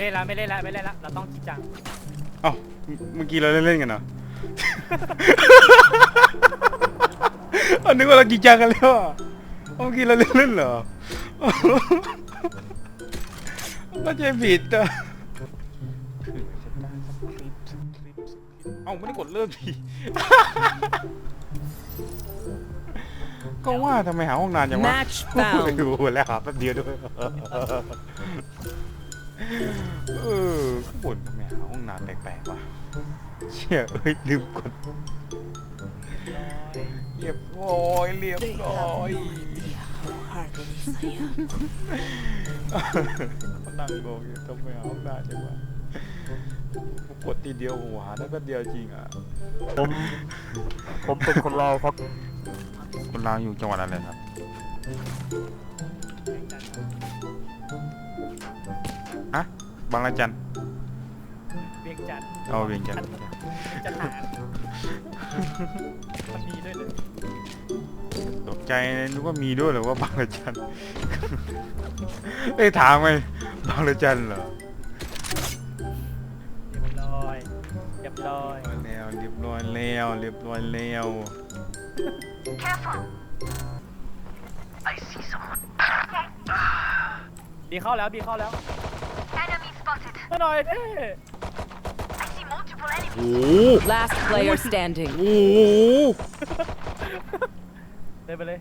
เล่นละไม่เล่นละไม่เล่นละเราต้องจริงจังเอ้าเมื่อกี้เราเล่นๆกันเหรอ อันนึกว่าเราจริงจังกันแล้วอะเมื่อกี้เราเล่นๆเหรอเข้าใจผิดอะเอ้าไม่ได้กดเริ่มทีก็ว่าทำไมหาห้องนานจังวะ Match โอ้ found. โหแล้วหาแป๊บเดียวด้วย เออข้างบนทำไมหาห้องน้ำแปลกๆวะเชี่ยเอ้ยลืมกดเรียบร้อยเรียบร้อยก็นั่งงงอยู่ทำไมหาห้องน้ำจังวะกดทีเดียวหัวได้แป๊บเดียวจริงอะผมผมเป็นคนลาวครับคนลาวอยู่จังหวัดอะไรครับ บางระจันเวียงจันทร์เอาเวียงจันทร์จะหารมันมีด้วยเลยตกใจเลยนึกว่ามีด้วยเหรือว่าบางระจันเอ้ยถามไงบางระจันเหรอเรียบร้อยเรียบร้อยแล้วเรียบร้อยแล้วเรียบร้อยแล้วบีเข้าแล้วบีเข้าแล้ว Enemy spotted. มาหน่อยเด้ I see multiple enemies. โอ้โห Last player standing. โอ้โหเดินไปเลย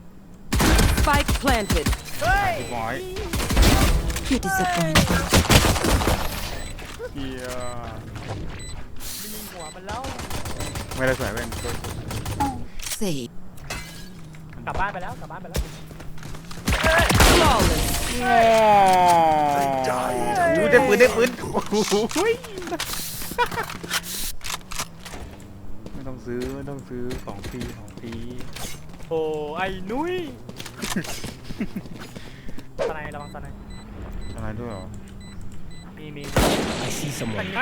Spike planted. เฮ้ยร้อย You're disappointed. เฮียไม่ยิงหัวมันแล้วไม่ได้ใส่แว่น Say กลับบ้านไปแล้วกลับบ้านไปแล้ว flawless. โอ้ได้ ปืนได้ปืนโอ้โหไม่ต้องซื้อไม่ต้องซื้อของฟรีของฟรีโอ้ไอ้นุ้ยสไนระวังสไนอะไรด้วยเหรอมีมี I see someone ไป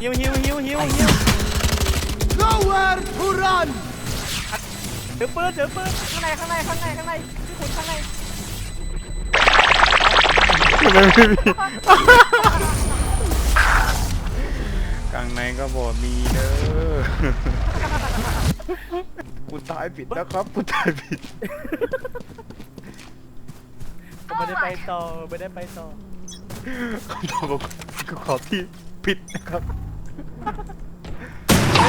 ฮิวฮิวฮิวฮิวฮิว Nowhere to run ถือปืนถือปืนข้างในข้างในข้างในข้างในพี่ขุนข้างในทำ ไมไม่มีกลางในก็บอกมีเด้อคุณตายผิดนะครับคุณตายผิด ไม่ได้ไปต่อไม่ได้ไปต่อคำตอบบอกก็ขอที่ผิดนะครับ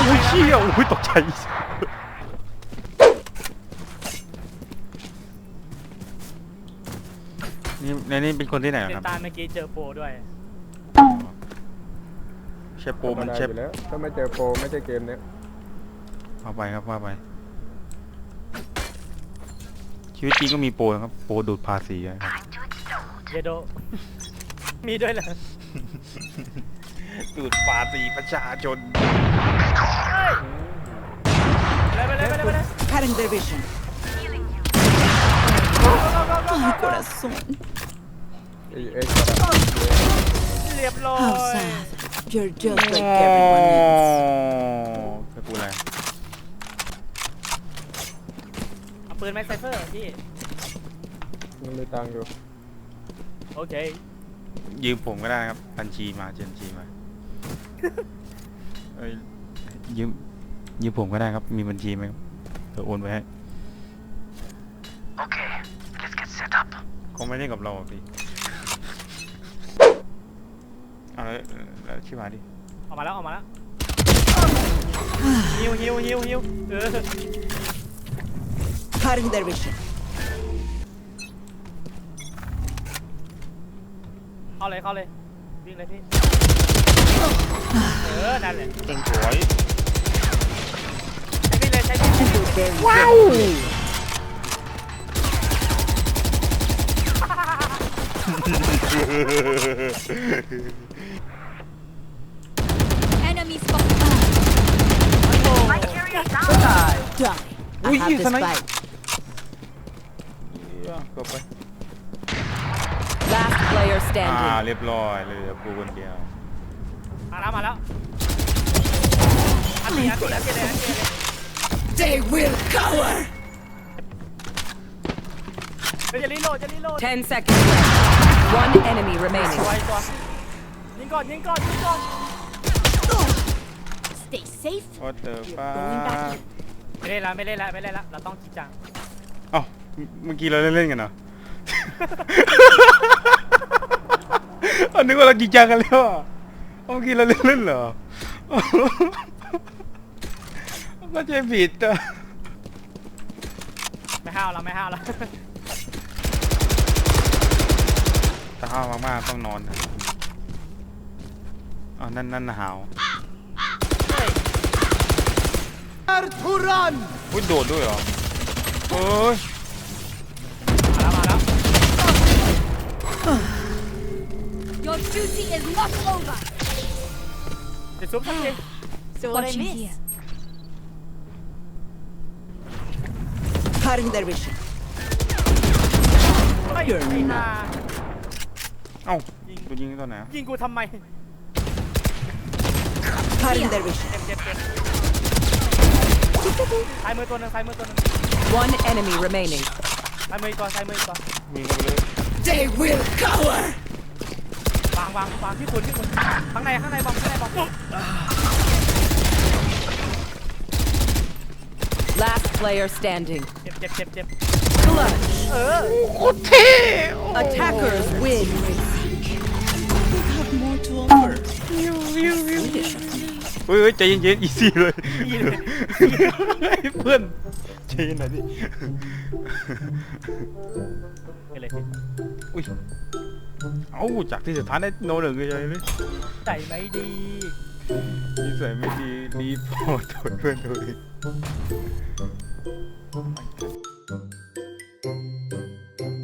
อุ้ยเชี่ยอุ้ยตกใจ นี่ในนี่เป็นคนที่ไหนเดครับนตานเมื่อกี้เจอโปรด้วย เชฟโปรมันเชฟธรรดาอยู่แล้วถ้าไม่เจอโปรไม่ใช่เกมเนี้ยว่าไปครับว่าไป ชีวิตจริงก็มีโปรนะครับ โปรดูดภาษีอะครับเยโด มีด้วยเหรอดูดภาษีประชาชน ไปเลยไปเลยไปเลยไปเลย Cutting their vision. Ay, corazón. ไอ้เอ็กซ์เรียบร้อย How sad. You're just like everyone else. จะพูดอะไรเอาปืนไหมไซเฟอร์พี่ มันมีตังค์อยู่โอเค ยืมผมก็ได้นะครับบัญชีมาเจนชีมาเอ้ยยืมยืมผมก็ได้ครับ มีบัญชีไหมครับเดี๋ยวโอนไปให้ Okay let's get set up คงไม่ได้กับเราอะพี่ เอา แล้วแล้วชื่อมาดิออกมาแล้วออกมาแล้วฮิวฮิวฮิวฮิวเออ Cutting their vision. เข้าเลยเข้าเลยวิ่งเลยพี่เออนั่นแหละสวยใช้พี่เลยใช้พี่เลย You're very good. Die. I Ui, have the sao này? spike. เหี้ยเกือบไป Last player อ่า standing. เรียบร้อยเลยเหลือกูคนเดียว มาแล้วมาแล้วอันนี้อันนี้อันนี้เลยอันนี้เลย They will cower. เฮ้ยจะรีโหลดจะรีโหลด Ten seconds left. One remaining. ตัวไอ้ตัวยิงก่อนยิงก่อนยิงก่อน Stay safe. วอเตอร์ฟ้า Going back. ไม่เล่นละไม่เล่นละไม่เล่นละเราต้องจริงจังเอ้าเมื่อกี้เราเล่นๆกันเหรอเอานึกว่าเราจริงจังกันแล้วอะเอาเมื่อกี้เราเล่นๆเหรอ ก็ใจผิดอะไม่ห้าวเราไม่ห้าวแล้วถ้าห้าวมากๆต้องนอนนะอ๋อนั่นนั่นหาว Nowhere to run! อุ้ยโดดด้วยเหรอเฮ้ยมาแล้วมาแล้ว Your duty is not over. จะซุปทักที So what I miss? Cutting their vision. ไม่ไอ้ห่าเอ้ากูยิงตอนไหนอะยิงกูทำไม Cutting their vision. เจ็บเจ็บเจ็บ ซ้ายมือตัวหนึ่งซ้ายมือตัวหนึ่ง One enemy remaining. ซ้ายมืออีกตัวซ้ายมืออีกตัวยิงเข้าไปเลย They will cower. วางวางวางที่คุณที่คุณข้างในข้างในบอมข้างในบอม Last player standing. เจ็บเจ็บเจ็บเจ็บ Clutch. เออ Attackers win. เฮ้ย เฮ้ยใจเย็นๆอีซี่เลยอีเลยเพื่อนใจเย็นหน่อยดิไปเลยพี่อุ้ยเอ้าจากที่สุดท้ายได้โนหนึ่งเลยเลยใจไม่ดีนิสัยไม่ดีรีพอร์ตโทษเพื่อนตัวเองมัน